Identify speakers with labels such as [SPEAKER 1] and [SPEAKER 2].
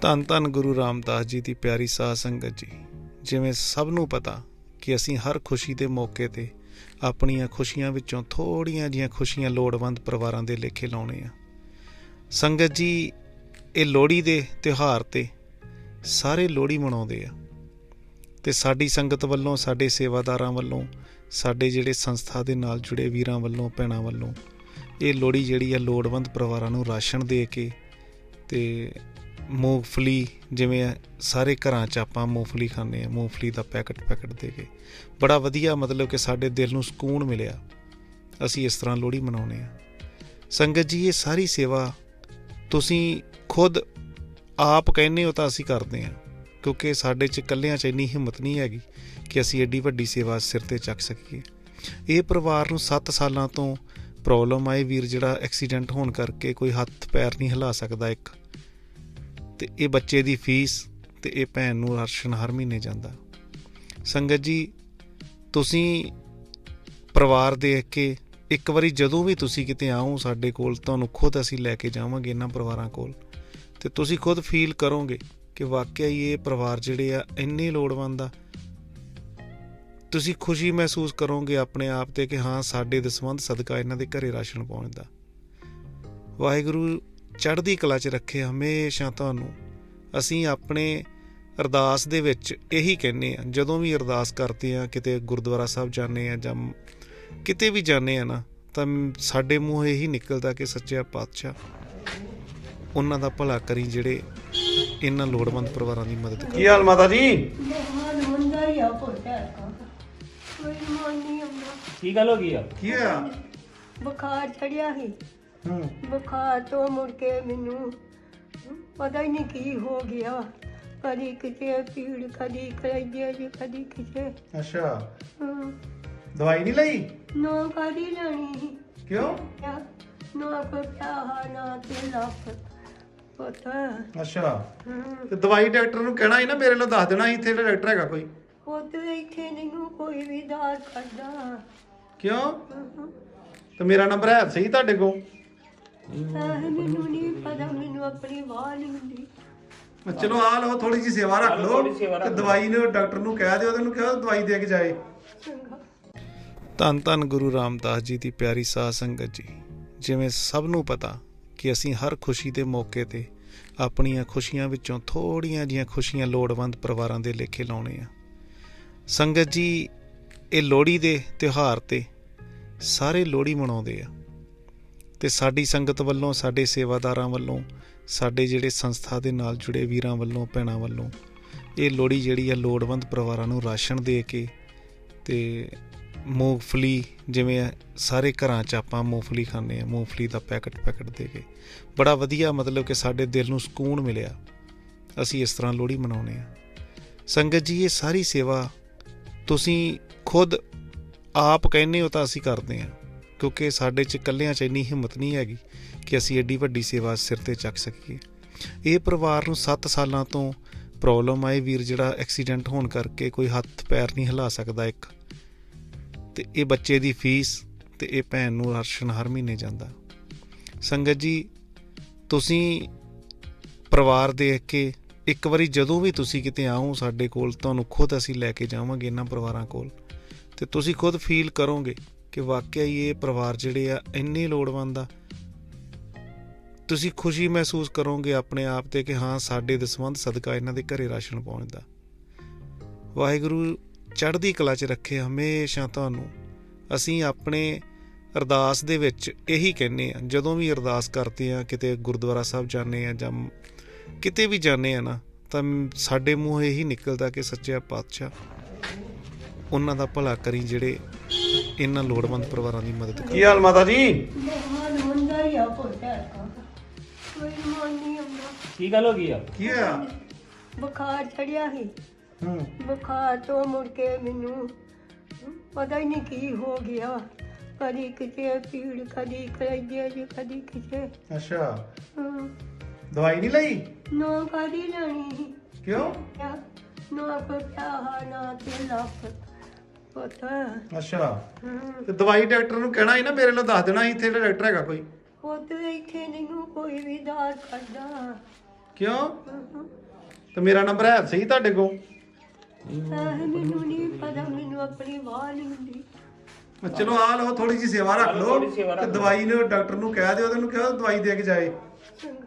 [SPEAKER 1] ਧੰਨ ਧੰਨ ਗੁਰੂ ਰਾਮਦਾਸ ਜੀ ਦੀ ਪਿਆਰੀ ਸਾਧ ਸੰਗਤ ਜੀ। ਜਿਵੇਂ ਸਭ ਨੂੰ ਪਤਾ ਕਿ ਅਸੀਂ ਹਰ ਖੁਸ਼ੀ ਦੇ ਮੌਕੇ ਤੇ ਆਪਣੀਆਂ ਖੁਸ਼ੀਆਂ ਵਿੱਚੋਂ ਥੋੜੀਆਂ ਜੀਆਂ ਖੁਸ਼ੀਆਂ ਲੋੜਵੰਦ ਪਰਿਵਾਰਾਂ ਦੇ ਲੇਖੇ ਲਾਉਣੇ ਆ। ਸੰਗਤ ਜੀ, ਇਹ ਲੋਹੜੀ ਦੇ ਤਿਉਹਾਰ ਤੇ ਸਾਰੇ ਲੋਹੜੀ ਮਨਾਉਂਦੇ ਆ। ਤੇ ਸਾਡੀ ਸੰਗਤ ਵੱਲੋਂ, ਸਾਡੇ ਸੇਵਾਦਾਰਾਂ ਵੱਲੋਂ, ਸਾਡੇ ਜਿਹੜੇ ਸੰਸਥਾ ਦੇ ਨਾਲ ਜੁੜੇ ਵੀਰਾਂ ਵੱਲੋਂ, ਭੈਣਾਂ ਵੱਲੋਂ, ਇਹ ਲੋਹੜੀ ਜਿਹੜੀ ਆ ਲੋੜਵੰਦ ਪਰਿਵਾਰਾਂ ਨੂੰ ਰਾਸ਼ਨ ਦੇ ਕੇ ਤੇ ਮੂੰਗਫਲੀ ਜਿਵੇਂ ਸਾਰੇ ਘਰਾਂ 'ਚ ਆਪਾਂ ਮੂੰਗਫਲੀ ਖਾਂਦੇ ਆ ਮੂੰਗਫਲੀ ਦਾ ਪੈਕਟ ਪੈਕਟ ਦੇ ਕੇ। ਬੜਾ ਵਧੀਆ ਮਤਲਬ ਕਿ ਸਾਡੇ ਦਿਲ ਨੂੰ ਸਕੂਨ ਮਿਲਿਆ। ਅਸੀਂ ਇਸ ਤਰ੍ਹਾਂ ਲੋਹੜੀ ਮਨਾਉਂਦੇ ਆ ਸੰਗਤ ਜੀ, ਇਹ ਸਾਰੀ ਸੇਵਾ ਤੁਸੀਂ ਖੁਦ ਆਪ ਕਹਿੰਦੇ ਹੋ ਤਾਂ ਅਸੀਂ ਕਰਦੇ ਆ ਕਿਉਂਕਿ ਸਾਡੇ 'ਚ ਇਕੱਲਿਆਂ 'ਚ ਇੰਨੀ ਹਿੰਮਤ ਨਹੀਂ ਹੈਗੀ ਕਿ ਅਸੀਂ ਐਡੀ ਵੱਡੀ ਸੇਵਾ ਸਿਰ ਤੇ ਚੱਕ ਸਕੀਏ। ਇਹ ਪਰਿਵਾਰ ਨੂੰ 7 ਸਾਲਾਂ ਤੋਂ ਪ੍ਰੋਬਲਮ ਆਈ ਵੀਰ ਜਿਹੜਾ ਐਕਸੀਡੈਂਟ ਹੋਣ ਕਰਕੇ ਕੋਈ ਹੱਥ ਪੈਰ ਨਹੀਂ ਹਿਲਾ ਸਕਦਾ ਇੱਕ। ਤੇ ਇਹ ਬੱਚੇ ਦੀ ਫੀਸ ਤੇ ਇਹ ਭੈਣ ਨੂੰ ਰਾਸ਼ਨ ਹਰ ਮਹੀਨੇ ਜਾਂਦਾ। ਸੰਗਤ ਜੀ, ਤੁਸੀਂ ਪਰਿਵਾਰ ਦੇਖ ਕੇ ਇੱਕ ਵਾਰੀ ਜਦੋਂ ਵੀ ਤੁਸੀਂ ਕਿਤੇ ਆਓ ਸਾਡੇ ਕੋਲ, ਤੁਹਾਨੂੰ ਖੁਦ ਅਸੀਂ ਲੈ ਕੇ ਜਾਵਾਂਗੇ ਇਹਨਾਂ ਪਰਿਵਾਰਾਂ ਕੋਲ। ਤੇ ਤੁਸੀਂ ਖੁਦ ਫੀਲ ਕਰੋਗੇ ਕਿ ਵਾਕਿਆ ਹੀ ਇਹ ਪਰਿਵਾਰ ਜਿਹੜੇ ਆ, ਇੰਨੇ ਲੋੜਵੰਦ ਆ। ਤੁਸੀਂ ਖੁਸ਼ੀ ਮਹਿਸੂਸ ਕਰੋਗੇ ਆਪਣੇ ਆਪ ਤੇ ਕਿ ਹਾਂ, ਸਾਡੇ ਦਸਵੰਧ ਸਦਕਾ ਇਹਨਾਂ ਦੇ ਘਰੇ ਰਾਸ਼ਨ ਪਹੁੰਚਦਾ ਵਾਹਿਗੁਰੂ ਚੜ੍ਹਦੀ ਕਲਾ 'ਚ ਰੱਖੇ ਹਮੇਸ਼ਾ ਤੁਹਾਨੂੰ। ਅਸੀਂ ਆਪਣੇ ਅਰਦਾਸ ਦੇ ਵਿੱਚ ਇਹੀ ਕਹਿੰਨੇ ਆ ਜਦੋਂ ਵੀ ਅਰਦਾਸ ਕਰਦੇ ਆ ਕਿਤੇ ਗੁਰਦੁਆਰਾ ਸਾਹਿਬ ਜਾਂਦੇ ਆ ਜਾਂ ਕਿਤੇ ਵੀ ਜਾਂਦੇ ਆ ਨਾ ਤਾਂ ਸਾਡੇ ਮੂੰਹ ਇਹੀ ਨਿਕਲਦਾ ਕਿ ਸੱਚਾ ਪਾਤਸ਼ਾਹ ਉਹਨਾਂ ਦਾ ਭਲਾ ਕਰੀ ਜਿਹੜੇ ਇਹਨਾਂ ਲੋੜਵੰਦ ਪਰਿਵਾਰਾਂ ਦੀ ਮਦਦ ਕਰ।
[SPEAKER 2] ਕੀ ਹਾਲ ਮਾਤਾ ਜੀ?
[SPEAKER 3] ਮਹਾਨ ਹੁੰਦਾ ਹੀ ਆ ਪੁੱਤਰ ਕੋਈ ਮਨ ਨਹੀਂ ਆਉਂਦਾ
[SPEAKER 4] ਕੀ ਗੱਲ ਹੋ ਗਈ ਆ?
[SPEAKER 2] ਕੀ ਹੋਇਆ?
[SPEAKER 3] ਬੁਖਾਰ ਚੜਿਆ ਸੀ।
[SPEAKER 2] ਹੂੰ।
[SPEAKER 3] ਬੁਖਾਰ ਤੋਂ ਮੁੜ ਕੇ ਮੈਨੂੰ। ਪਤਾ ਹੀ ਨਹੀਂ ਕੀ ਹੋ ਗਿਆ। ਕਦੀ ਕਿਤੇ ਪੀੜ ਕਦੀ ਕਲੇਜੇ 'ਚ ਕਦੀ ਕਿਤੇ।
[SPEAKER 2] ਅੱਛਾ।
[SPEAKER 3] ਹਮ,
[SPEAKER 2] ਦਵਾਈ ਨਹੀਂ ਲਈ?
[SPEAKER 3] ਨਾ ਕਦੀ ਲੈਣੀ
[SPEAKER 2] ਕਿਉਂ?
[SPEAKER 3] ਕਿਆ? ਨਾ ਕੋਈ ਪਿਆਹਾ ਨਾ ਤੇ ਲੱਖ। ਪੁੱਤ।
[SPEAKER 2] ਅੱਛਾ। ਤੇ ਦਵਾਈ ਡਾਕਟਰ ਨੂੰ ਕਹਿਣਾ ਸੀ ਨਾ ਮੇਰੇ ਲਈ ਦੱਸ ਦੇਣਾ ਸੀ ਇੱਥੇ ਜਿਹੜਾ ਡਾਕਟਰ ਹੈਗਾ ਕੋਈ।
[SPEAKER 3] ਪੁੱਤ ਇੱਥੇ ਨਹੀਂ ਕੋਈ ਵੀ ਦਾਰ ਕਰਦਾ।
[SPEAKER 2] ਕਿਉਂ? ਤੇ ਮੇਰਾ ਨੰਬਰ ਹੈ ਸਹੀ ਤੁਹਾਡੇ ਕੋਲ?
[SPEAKER 3] ਆਹ, ਮੈਨੂੰ ਨਹੀਂ ਪਤਾ ਮੈਨੂੰ ਆਪਣੀ ਵਾਹ ਨਹੀਂ ਹੁੰਦੀ
[SPEAKER 2] ਚਲੋ ਆ ਲਓ ਥੋੜੀ ਜੀ ਸੇਵਾ ਰੱਖ
[SPEAKER 4] ਲਓ,
[SPEAKER 2] ਤੇ। ਦਵਾਈ ਨੂੰ ਡਾਕਟਰ ਨੂੰ ਕਹਿ ਦਿਓ ਉਹਨੂੰ ਕਿਹਾ ਦਵਾਈ ਦੇ ਕੇ ਜਾਏ।
[SPEAKER 3] ਚੰਗਾ
[SPEAKER 1] ਧੰਨ ਧੰਨ ਗੁਰੂ ਰਾਮਦਾਸ ਜੀ ਦੀ ਪਿਆਰੀ ਸਾਧ ਸੰਗਤ ਜੀ। ਜਿਵੇਂ ਸਭ ਨੂੰ ਪਤਾ ਕਿ ਅਸੀਂ ਹਰ ਖੁਸ਼ੀ ਦੇ ਮੌਕੇ ਤੇ ਆਪਣੀਆਂ ਖੁਸ਼ੀਆਂ ਵਿੱਚੋਂ ਥੋੜੀਆਂ ਜੀਆਂ ਖੁਸ਼ੀਆਂ ਲੋੜਵੰਦ ਪਰਿਵਾਰਾਂ ਦੇ ਲੇਖੇ ਲਾਉਣੇ ਆ। ਸੰਗਤ ਜੀ ਇਹ ਲੋਹੜੀ ਦੇ ਤਿਉਹਾਰ ਤੇ ਸਾਰੇ ਲੋਹੜੀ ਮਨਾਉਂਦੇ ਆ। ਤੇ ਸਾਡੀ ਸੰਗਤ ਵੱਲੋਂ, ਸਾਡੇ ਸੇਵਾਦਾਰਾਂ ਵੱਲੋਂ, ਸਾਡੇ ਜਿਹੜੇ ਸੰਸਥਾ ਦੇ ਨਾਲ ਜੁੜੇ ਵੀਰਾਂ ਵੱਲੋਂ, ਭੈਣਾਂ ਵੱਲੋਂ, ਇਹ ਲੋਹੜੀ ਜਿਹੜੀ ਆ ਲੋੜਵੰਦ ਪਰਿਵਾਰਾਂ ਨੂੰ ਰਾਸ਼ਨ ਦੇ ਕੇ ਤੇ ਮੂੰਗਫਲੀ ਜਿਵੇਂ ਸਾਰੇ ਘਰਾਂ 'ਚ ਆਪਾਂ ਮੂੰਗਫਲੀ ਖਾਂਦੇ ਆ ਮੂੰਗਫਲੀ ਦਾ ਪੈਕਟ ਪੈਕਟ ਦੇ ਕੇ। ਬੜਾ ਵਧੀਆ ਮਤਲਬ ਕਿ ਸਾਡੇ ਦਿਲ ਨੂੰ ਸਕੂਨ ਮਿਲਿਆ। ਅਸੀਂ ਇਸ ਤਰ੍ਹਾਂ ਲੋਹੜੀ ਮਨਾਉਂਦੇ ਆ ਸੰਗਤ ਜੀ, ਇਹ ਸਾਰੀ ਸੇਵਾ ਤੁਸੀਂ ਖੁਦ ਆਪ ਕਹਿੰਦੇ ਹੋ ਤਾਂ ਅਸੀਂ ਕਰਦੇ ਆ ਕਿਉਂਕਿ ਸਾਡੇ 'ਚ ਇਕੱਲਿਆਂ 'ਚ ਇੰਨੀ ਹਿੰਮਤ ਨਹੀਂ ਹੈਗੀ ਕਿ ਅਸੀਂ ਐਡੀ ਵੱਡੀ ਸੇਵਾ ਸਿਰ ਤੇ ਚੱਕ ਸਕੀਏ। ਇਹ ਪਰਿਵਾਰ ਨੂੰ 7 ਸਾਲਾਂ ਤੋਂ ਪ੍ਰੋਬਲਮ ਆਈ ਵੀਰ ਜਿਹੜਾ ਐਕਸੀਡੈਂਟ ਹੋਣ ਕਰਕੇ ਕੋਈ ਹੱਥ ਪੈਰ ਨਹੀਂ ਹਿਲਾ ਸਕਦਾ ਇੱਕ। ਤੇ ਇਹ ਬੱਚੇ ਦੀ ਫੀਸ ਤੇ ਇਹ ਭੈਣ ਨੂੰ ਰਾਸ਼ਨ ਹਰ ਮਹੀਨੇ ਜਾਂਦਾ। ਸੰਗਤ ਜੀ, ਤੁਸੀਂ ਪਰਿਵਾਰ ਦੇਖ ਕੇ ਇੱਕ ਵਾਰੀ ਜਦੋਂ ਵੀ ਤੁਸੀਂ ਕਿਤੇ ਆਓ ਸਾਡੇ ਕੋਲ, ਤੁਹਾਨੂੰ ਖੁਦ ਅਸੀਂ ਲੈ ਕੇ ਜਾਵਾਂਗੇ ਇਹਨਾਂ ਪਰਿਵਾਰਾਂ ਕੋਲ। ਤੇ ਤੁਸੀਂ ਖੁਦ ਫੀਲ ਕਰੋਗੇ ਕਿ ਵਾਕਿਆ ਹੀ ਇਹ ਪਰਿਵਾਰ ਜਿਹੜੇ ਆ, ਇੰਨੇ ਲੋੜਵੰਦ ਆ। ਤੁਸੀਂ ਖੁਸ਼ੀ ਮਹਿਸੂਸ ਕਰੋਗੇ ਆਪਣੇ ਆਪ ਤੇ ਕਿ ਹਾਂ, ਸਾਡੇ ਦਸਵੰਧ ਸਦਕਾ ਇਹਨਾਂ ਦੇ ਘਰੇ ਰਾਸ਼ਨ ਪਹੁੰਚਦਾ ਵਾਹਿਗੁਰੂ ਚੜ੍ਹਦੀ ਕਲਾ 'ਚ ਰੱਖੇ ਹਮੇਸ਼ਾ ਤੁਹਾਨੂੰ। ਅਸੀਂ ਆਪਣੇ ਅਰਦਾਸ ਦੇ ਵਿੱਚ ਇਹੀ ਕਹਿੰਨੇ ਆ ਜਦੋਂ ਵੀ ਅਰਦਾਸ ਕਰਦੇ ਆ ਕਿਤੇ ਗੁਰਦੁਆਰਾ ਸਾਹਿਬ ਜਾਂਦੇ ਆ ਜਾਂ ਕਿਤੇ ਵੀ ਜਾਂਦੇ ਆ ਨਾ, ਤਾਂ ਸਾਡੇ ਮੂੰਹ ਇਹੀ ਨਿਕਲਦਾ ਕਿ ਸੱਚੇ ਪਾਤਸ਼ਾਹ ਉਹਨਾਂ ਦਾ ਭਲਾ ਕਰੀ ਜਿਹੜੇ ਇਹਨਾਂ ਲੋੜਵੰਦ ਪਰਿਵਾਰਾਂ ਦੀ ਮਦਦ ਕਰ।
[SPEAKER 2] ਕੀ ਹਾਲ ਮਾਤਾ ਜੀ?
[SPEAKER 3] ਮਹਾਨ ਹੁੰਦਾ ਹੀ ਆ ਪੁੱਤਰ ਕੋਈ ਮਨ ਨਹੀਂ ਆਉਂਦਾ।
[SPEAKER 4] ਕੀ ਗੱਲ ਹੋ ਗਈ ਆ?
[SPEAKER 2] ਕੀ ਹੋਇਆ?
[SPEAKER 3] ਬੁਖਾਰ ਚੜਿਆ ਸੀ।
[SPEAKER 2] ਹੂੰ।
[SPEAKER 3] ਬੁਖਾਰ ਤੋਂ ਮੁੜ ਕੇ ਮੈਨੂੰ ਪਤਾ ਹੀ ਨਹੀਂ ਕੀ ਹੋ ਗਿਆ। ਕਦੀ ਕਿਤੇ ਪੀੜ ਕਦੀ ਕਲੇਜੇ 'ਚ ਕਦੀ ਕਿਤੇ।
[SPEAKER 2] ਅੱਛਾ।
[SPEAKER 3] ਹਮ,
[SPEAKER 2] ਦਵਾਈ ਨਹੀਂ ਲਈ?
[SPEAKER 3] ਨਾ ਕਦੀ ਲੈਣੀ ਸੀ।
[SPEAKER 2] ਕਿਉਂ?
[SPEAKER 3] ਨਾ ਕੋਈ ਪਿਆਹਾ ਨਾ ਤੇ ਲੱਖ ਪੁੱਤ।
[SPEAKER 2] ਅੱਛਾ। ਤੇ ਦਵਾਈ ਡਾਕਟਰ ਨੂੰ ਕਹਿਣਾ ਸੀ ਨਾ ਮੇਰੇ ਲਈ ਦੱਸ ਦੇਣਾ ਸੀ ਇੱਥੇ ਜਿਹੜਾ ਡਾਕਟਰ ਹੈਗਾ ਕੋਈ।
[SPEAKER 3] ਪੁੱਤ ਇੱਥੇ ਨਹੀਂ ਕੋਈ ਵੀ ਦਾਰ ਕਰਦਾ
[SPEAKER 2] ਕਿਉਂ? ਤੇ ਮੇਰਾ ਨੰਬਰ ਹੈ ਸਹੀ ਤੁਹਾਡੇ ਕੋਲ?
[SPEAKER 3] ਆਹ ਮੈਨੂੰ ਨਹੀਂ ਪਤਾ ਮੈਨੂੰ ਆਪਣੀ ਬਾਹ ਨਹੀਂ ਹੁੰਦੀ।
[SPEAKER 2] ਚਲੋ ਆ ਲਓ ਥੋੜੀ ਜੀ ਸੇਵਾ ਰੱਖ
[SPEAKER 4] ਲਓ,
[SPEAKER 2] ਤੇ। ਦਵਾਈ ਨੂੰ ਡਾਕਟਰ ਨੂੰ ਕਹਿ ਦਿਓ ਤੇ ਉਹਨੂੰ ਕਿਹਾ ਦਵਾਈ ਦੇ ਕੇ ਜਾਏ।
[SPEAKER 3] ਚੰਗਾ।